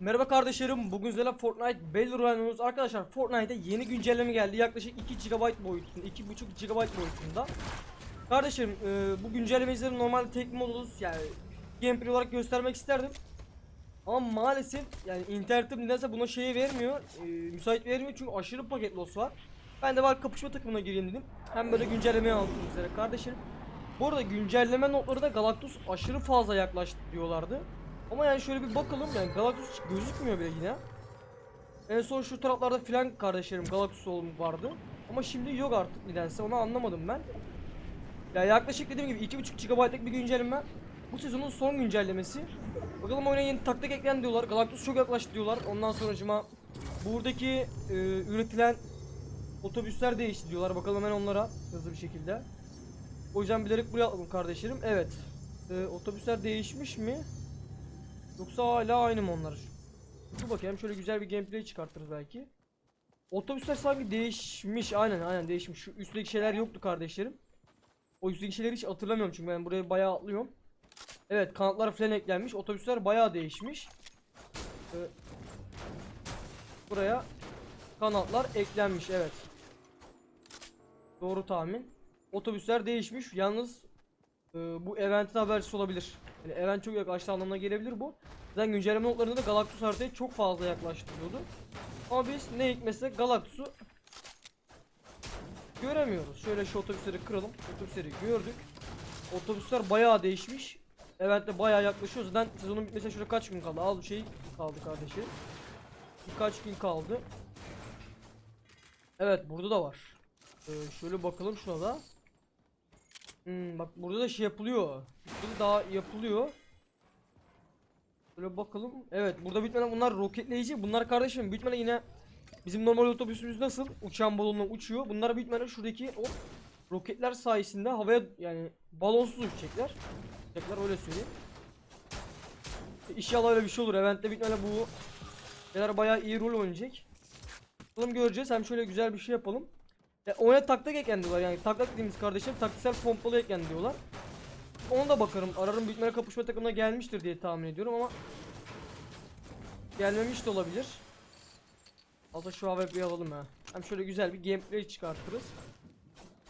Merhaba kardeşlerim. Bugün sizlerle Fortnite Battle Royale oynuyoruz. Arkadaşlar Fortnite'e yeni güncelleme geldi. Yaklaşık 2 GB boyutunda, 2.5 GB boyutunda. Kardeşlerim e, bu güncellemeyi size normalde tek moduz yani gameplay olarak göstermek isterdim. Ama maalesef yani internetim nedense buna şeyi vermiyor. e, müsait vermiyor çünkü aşırı paket loss var. Ben de bak kapışma takımına gireyim dedim. Hem böyle güncellemeyi aldım sizlere kardeşlerim. Bu arada güncelleme notları da Galactus aşırı fazla yaklaştı diyorlardı. Ama yani şöyle bir bakalım yani Galactus hiç gözükmüyor bile yine. En son şu taraflarda filan kardeşlerim Galactus oğlum vardı. Ama şimdi yok artık nedense onu anlamadım ben. Ya yaklaşık dediğim gibi 2.5 GB'lık bir güncelleme. Bu sezonun son güncellemesi. Bakalım oyuna yeni taktik eklen diyorlar. Galactus çok yaklaştı diyorlar. Ondan sonracıma buradaki e, üretilen otobüsler değişti diyorlar. Bakalım hemen onlara hızlı bir şekilde. O yüzden bilerek buraya atladım kardeşlerim. Evet. E, otobüsler değişmiş mi? Yoksa hala aynı mı onlar? Dur bakayım şöyle güzel bir gameplay çıkartırız belki. Otobüsler sanki değişmiş. Aynen aynen değişmiş. Şu üstteki şeyler yoktu kardeşlerim. O üstteki şeyleri hiç hatırlamıyorum çünkü ben buraya bayağı atlıyorum. Evet kanatlar falan eklenmiş. Otobüsler bayağı değişmiş. Ee, buraya kanatlar eklenmiş evet. Doğru tahmin. Otobüsler değişmiş. Yalnız e, bu eventin habercisi olabilir. Yani event çok yaklaştı anlamına gelebilir bu. Zaten güncelleme notlarında da Galactus haritaya çok fazla yaklaştırıyordu. Ama biz ne hikmetse Galactus'u göremiyoruz. Şöyle şu otobüsleri kıralım. Otobüsleri gördük. Otobüsler bayağı değişmiş. Eventte bayağı yaklaşıyor. Zaten sezonun bitmesine şöyle kaç gün kaldı? Az bir şey kaldı kardeşim. Birkaç gün kaldı. Evet burada da var. Ee, şöyle bakalım şuna da. Hmm, bak burada da şey yapılıyor. Burada daha yapılıyor. Şöyle bakalım. Evet burada bitmeden bunlar roketleyici. Bunlar kardeşim bitmeden yine bizim normal otobüsümüz nasıl uçan balonla uçuyor. Bunlar bitmeden şuradaki o roketler sayesinde havaya yani balonsuz uçacaklar. Uçacaklar öyle söyleyeyim. E, İnşallah öyle bir şey olur. Eventte bitmeden bu şeyler bayağı iyi rol oynayacak. Bakalım göreceğiz. Hem şöyle güzel bir şey yapalım. Ya oyuna taktik eklen diyorlar yani taktik dediğimiz kardeşim taktiksel pompalı eklen diyorlar. Ona da bakarım. Ararım büyük kapışma takımına gelmiştir diye tahmin ediyorum ama gelmemiş de olabilir. Hatta şu AWP'yi alalım ha. Hem şöyle güzel bir gameplay çıkartırız.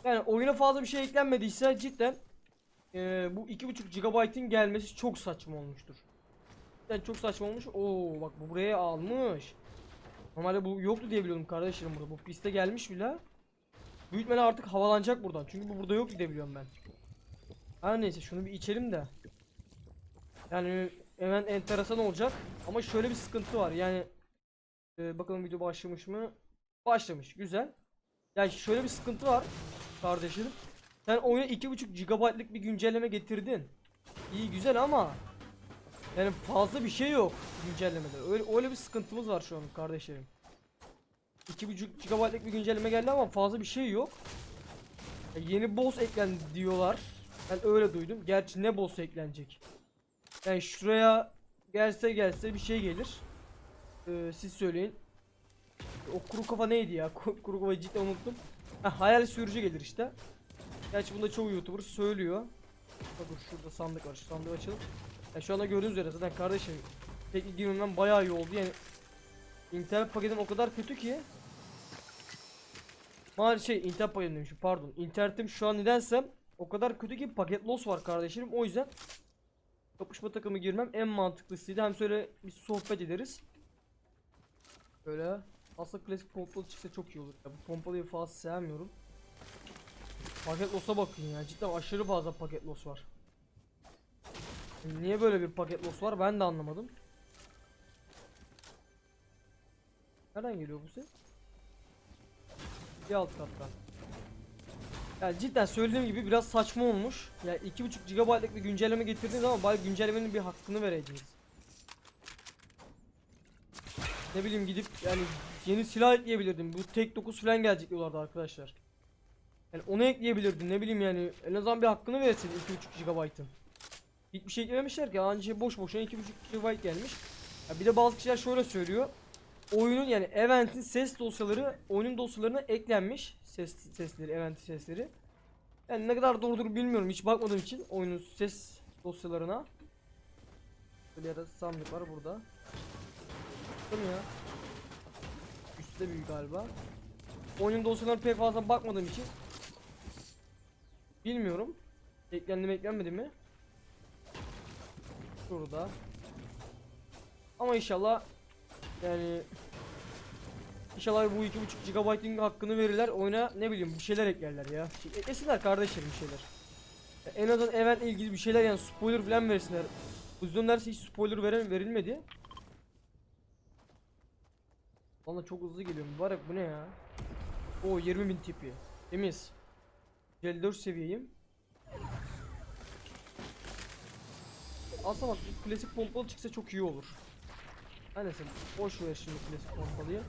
Yani oyuna fazla bir şey eklenmediyse cidden eee, bu 2.5 GB'ın gelmesi çok saçma olmuştur. Cidden çok saçma olmuş. Oo bak bu buraya almış. Normalde bu yoktu diye biliyordum kardeşlerim burada. Bu piste gelmiş bile. Büyütmeli artık havalanacak buradan. Çünkü bu burada yok gidebiliyorum ben. Her neyse şunu bir içelim de. Yani hemen enteresan olacak. Ama şöyle bir sıkıntı var. Yani e, bakalım video başlamış mı? Başlamış. Güzel. Yani şöyle bir sıkıntı var kardeşim. Sen oyuna 2.5 GB'lık bir güncelleme getirdin. İyi güzel ama yani fazla bir şey yok güncellemede. Öyle öyle bir sıkıntımız var şu an kardeşlerim. 2.5 GB'lık bir güncelleme geldi ama fazla bir şey yok. Ya yeni boss eklendi diyorlar. Ben öyle duydum. Gerçi ne boss eklenecek? Yani şuraya gelse gelse bir şey gelir. Ee, siz söyleyin. O kuru kafa neydi ya? Kuru, kafayı cidden unuttum. Ha, hayal sürücü gelir işte. Gerçi bunda çoğu YouTuber söylüyor. Bakın şurada sandık var. Sandığı açalım. Ya şu anda gördüğünüz üzere zaten kardeşim tek girmemden bayağı iyi oldu yani. İnternet paketim o kadar kötü ki. Maalesef şey internet paketim pardon. İnternetim şu an nedense o kadar kötü ki paket loss var kardeşlerim. O yüzden kapışma takımı girmem en mantıklısıydı. Hem şöyle bir sohbet ederiz. Böyle aslında klasik pompalı çıksa çok iyi olur. Ya bu pompalıyı fazla sevmiyorum. Paket loss'a bakın ya. Cidden aşırı fazla paket loss var. Niye böyle bir paket loss var ben de anlamadım. Nereden geliyor bu ses? Bir alt kattan. Yani cidden söylediğim gibi biraz saçma olmuş. Yani 2.5 GB'lık bir güncelleme getirdiniz ama bari güncellemenin bir hakkını vereydiniz. Ne bileyim gidip yani yeni silah ekleyebilirdim. Bu tek 9 falan gelecek diyorlardı arkadaşlar. Yani onu ekleyebilirdim ne bileyim yani en azından bir hakkını versin 2.5 GB'ın. Hiçbir şey eklememişler ki anca boş boşuna 2.5 GB gelmiş. Ya bir de bazı kişiler şöyle söylüyor. Oyunun yani event'in ses dosyaları oyunun dosyalarına eklenmiş. Ses sesleri, event'in sesleri. Yani ne kadar doğrudur bilmiyorum hiç bakmadığım için oyunun ses dosyalarına. Böyle ya da sandık var burada. Değil mi ya? Üstte büyük galiba. Oyunun dosyalarına pek fazla bakmadığım için bilmiyorum. Eklendi mi eklenmedi mi? Şurada. Ama inşallah yani İnşallah bu 2.5 GB'ın hakkını verirler oyuna ne bileyim bir şeyler eklerler ya. Şey, eklesinler kardeşlerim bir şeyler. En azından event ilgili bir şeyler yani spoiler falan versinler. Uzun dersi hiç spoiler veren, verilmedi. Valla çok hızlı geliyor mübarek bu ne ya? O 20.000 tipi. Temiz. 54 seviyeyim. Aslında bak klasik pompalı çıksa çok iyi olur. Her neyse boş ver şimdi klasik pompalıyı.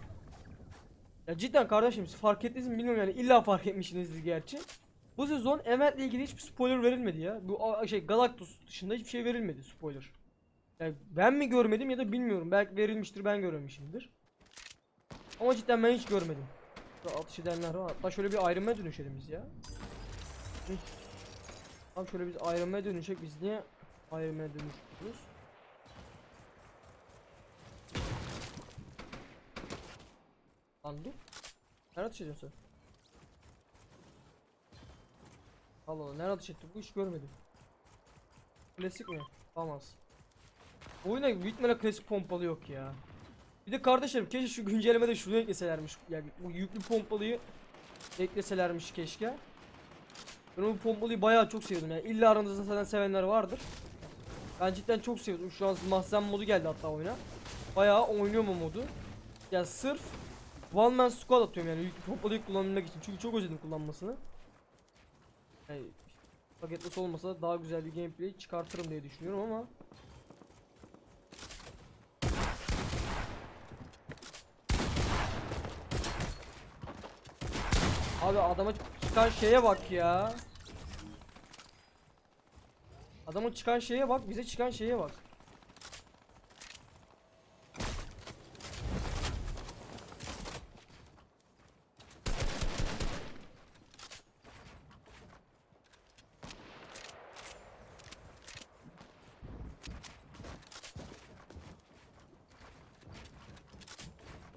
Ya cidden kardeşim siz fark ettiniz mi bilmiyorum yani illa fark etmişsinizdir gerçi. Bu sezon Ement'le ilgili hiçbir spoiler verilmedi ya. Bu şey Galactus dışında hiçbir şey verilmedi spoiler. Yani ben mi görmedim ya da bilmiyorum. Belki verilmiştir ben görmemişimdir. Ama cidden ben hiç görmedim. Burada atış edenler var. Hatta şöyle bir Man'e dönüşelim biz ya. Tamam şöyle biz Man'e dönüşecek. Biz niye Man'e dönüşüyoruz? Lan dur. Nerede atış ediyorsun sen? Allah Allah nerede atış etti bu hiç görmedim. Klasik mi? Tamaz. Oyuna Whitman'a klasik pompalı yok ya. Bir de kardeşlerim keşke şu güncellemede şunu ekleselermiş. Yani bu yüklü pompalıyı ekleselermiş keşke. Ben bu pompalıyı bayağı çok seviyordum yani. İlla aranızda zaten sevenler vardır. Ben cidden çok seviyordum. Şu an mahzen modu geldi hatta oyuna. Bayağı oynuyorum o modu. Ya sırf One man squad atıyorum yani yüklü pompalıyı kullanabilmek için. Çünkü çok özledim kullanmasını. Yani paketlesi olmasa daha güzel bir gameplay çıkartırım diye düşünüyorum ama Abi adama çıkan şeye bak ya. Adama çıkan şeye bak, bize çıkan şeye bak.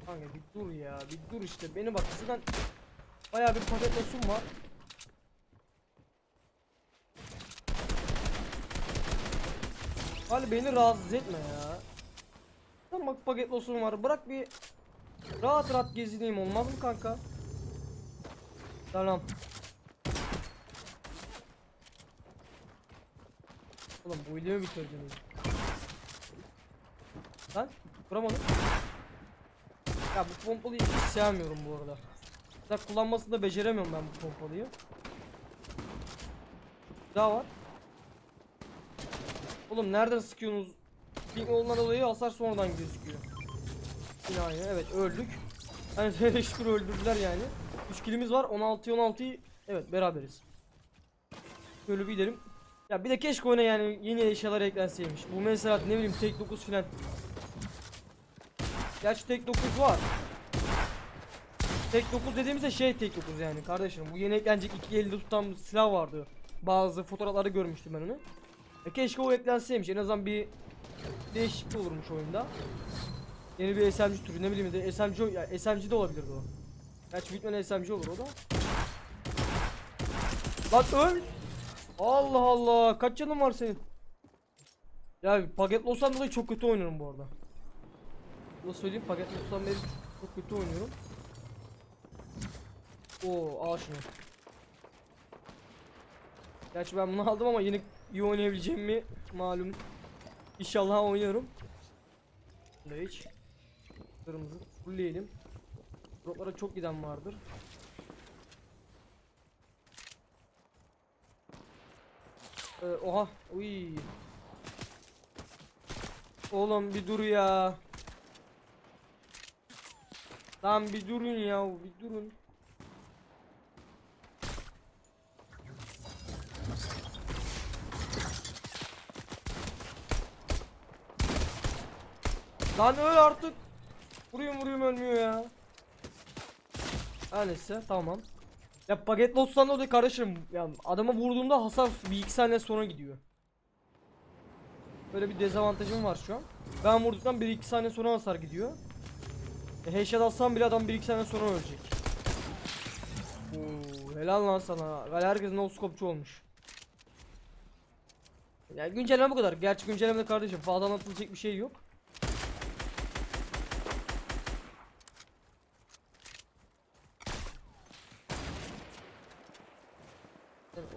Kanka bir dur ya, bir dur işte. Beni bak, zaten bayağı bir paket losum var. Hali beni rahatsız etme ya. Tamam bak paket losum var. Bırak bir rahat rahat gezineyim olmaz mı kanka? Tamam. Oğlum bu videoyu bitirdiniz. Lan vuramadım. Ya bu pompalıyı hiç sevmiyorum bu arada. Hatta kullanmasını da beceremiyorum ben bu pompalıyı. Daha var. Oğlum nereden sıkıyorsunuz? Ping olduğundan dolayı hasar sonradan gözüküyor. Yine aynı evet öldük. Hani böyle şükür öldürdüler yani. 3 kilimiz var 16 16'yı evet beraberiz. Şöyle bir gidelim. Ya bir de keşke oyuna yani yeni eşyalar eklenseymiş. Bu mesela ne bileyim tek 9 filan. Gerçi tek 9 var. Tek 9 dediğimizde şey tek 9 yani kardeşim. Bu yeni eklenecek iki elde tutan silah vardı. Bazı fotoğraflarda görmüştüm ben onu. E keşke o eklenseymiş. En azından bir değişiklik olurmuş oyunda. Yeni bir SMG türü ne bileyim de SMG ya SMG de olabilirdi o. Gerçi bitmeyen SMG olur o da. Lan öl. Allah Allah. Kaç canın var senin? Ya paketli olsam dolayı çok kötü oynuyorum bu arada. Bunu söyleyeyim paketli olsam beri çok kötü oynuyorum. Oo al şunu. Gerçi ben bunu aldım ama yine iyi oynayabileceğimi malum. İnşallah oynuyorum. Bunda hiç. Kırmızı fullleyelim. Droplara çok giden vardır. Ee, oha. Uy. Oğlum bir dur ya. Lan bir durun ya, bir durun. Lan öl artık. Vuruyorum vuruyorum ölmüyor ya. Her neyse tamam. Ya paket loss'tan dolayı kardeşim ya adama vurduğumda hasar bir iki saniye sonra gidiyor. Böyle bir dezavantajım var şu an. Ben vurduktan 1-2 saniye sonra hasar gidiyor. E, headshot atsam bile adam 1-2 sene sonra ölecek. Oo, helal lan sana. Gal herkes no scope'cu olmuş. Ya güncelleme bu kadar. Gerçi güncellemede kardeşim fazla anlatılacak bir şey yok.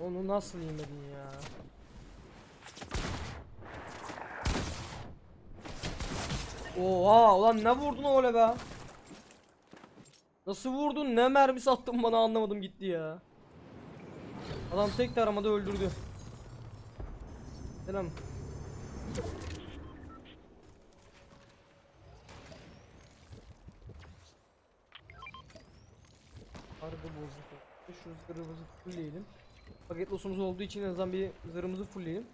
Onu nasıl yemedin ya? Oha ulan ne vurdun öyle be? Nasıl vurdun? Ne mermi sattın bana anlamadım gitti ya. Adam tek taramada öldürdü. Selam. Harbi bozuk. Şu zırhımızı fullleyelim. Paket losumuz olduğu için en azından bir zırhımızı fullleyelim.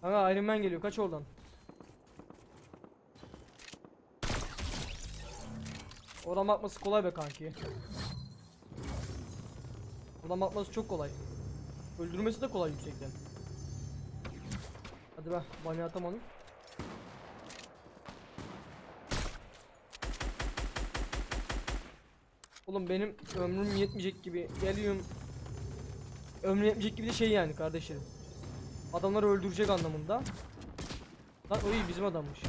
Kanka Iron Man geliyor. Kaç oradan? Oradan bakması kolay be kanki. Oradan bakması çok kolay. Öldürmesi de kolay yüksekten. Hadi be, bana atam onu. Oğlum benim ömrüm yetmeyecek gibi geliyorum. Ömrüm yetmeyecek gibi de şey yani kardeşlerim. Adamları öldürecek anlamında. Lan o iyi bizim adammış.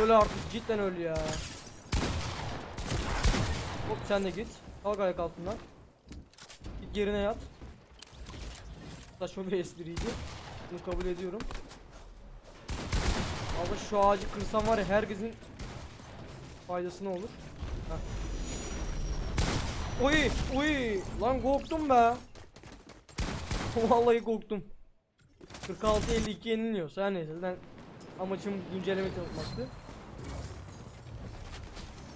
Öyle artık cidden öl ya. Hop sen de git. Kalk ayak altından. Git yerine yat. Saçma bir espriydi. Bunu kabul ediyorum. Abi şu ağacı kırsam var ya herkesin faydasına olur. Heh. Oy oy lan korktum be. Vallahi korktum. 46 52 yeniliyorsa her neyse ben amacım güncelleme tanıtmaktı.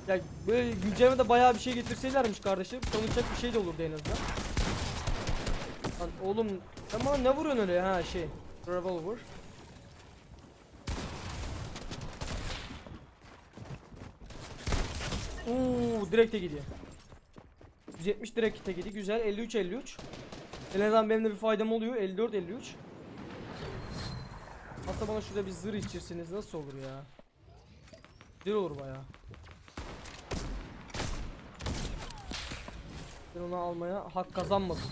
Ya böyle güncellemede bayağı bir şey getirseylermiş kardeşim tanıtacak bir şey de olurdu en azından. Lan oğlum sen bana ne vuruyorsun öyle ha şey revolver. Uuu direkte gidiyor. 170 direkte gidiyor. Güzel. 53 53. En azından benim de bir faydam oluyor. 54 53. Hatta bana şurada bir zırh içirseniz nasıl olur ya? Güzel olur baya. Ben onu almaya hak kazanmadım.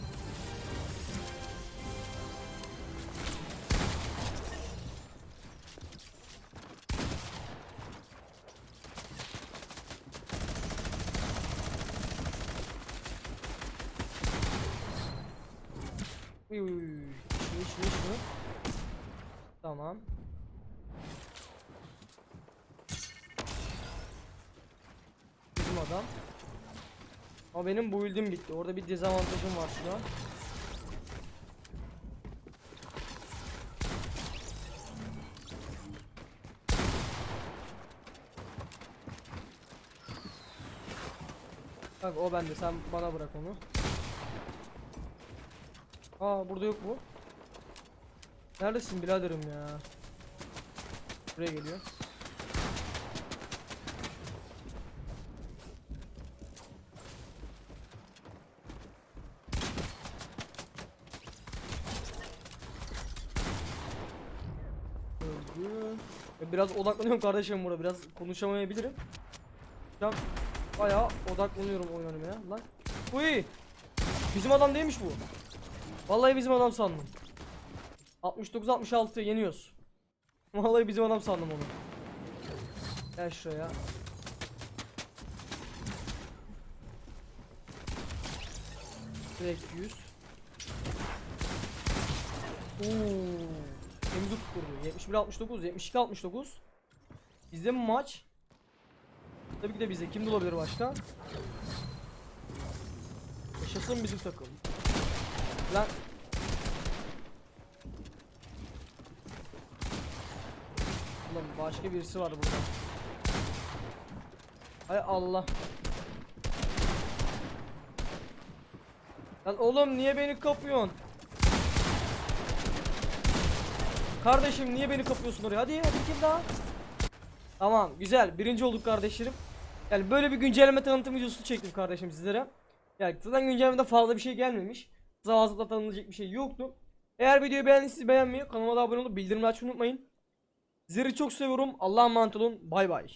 Uy. Tamam. Bizim adam. Ama benim build'im bitti. Orada bir dezavantajım var şu an. Bak o bende sen bana bırak onu. Aa burada yok mu? Neredesin biraderim ya? Buraya geliyor. Öldü. Ya Biraz odaklanıyorum kardeşim burada. Biraz konuşamayabilirim. Şu an bayağı odaklanıyorum oyun oynamaya. Lan. Uy! Bizim adam değilmiş bu. Vallahi bizim adam sandım. 69 66 yeniyoruz. Vallahi bizim adam sandım onu. Gel şuraya. Direkt 100. Oo. Temizi tutturdu. 71 69, 72 69. Bizde mi maç? Tabii ki de bizde. Kim de olabilir başka? Yaşasın bizim takım. Lan Ulan başka birisi var burada. Hay Allah. Lan oğlum niye beni kapıyorsun? Kardeşim niye beni kapıyorsun oraya? Hadi hadi kim daha? Tamam güzel. Birinci olduk kardeşlerim. Yani böyle bir güncelleme tanıtım videosu çektim kardeşim sizlere. Yani zaten güncellemede fazla bir şey gelmemiş. Zavazlıkla tanınacak bir şey yoktu. Eğer videoyu beğendiyseniz beğenmeyi, kanalıma abone olup bildirimleri açmayı unutmayın. Sizleri çok seviyorum. Allah'a emanet olun. Bay bay.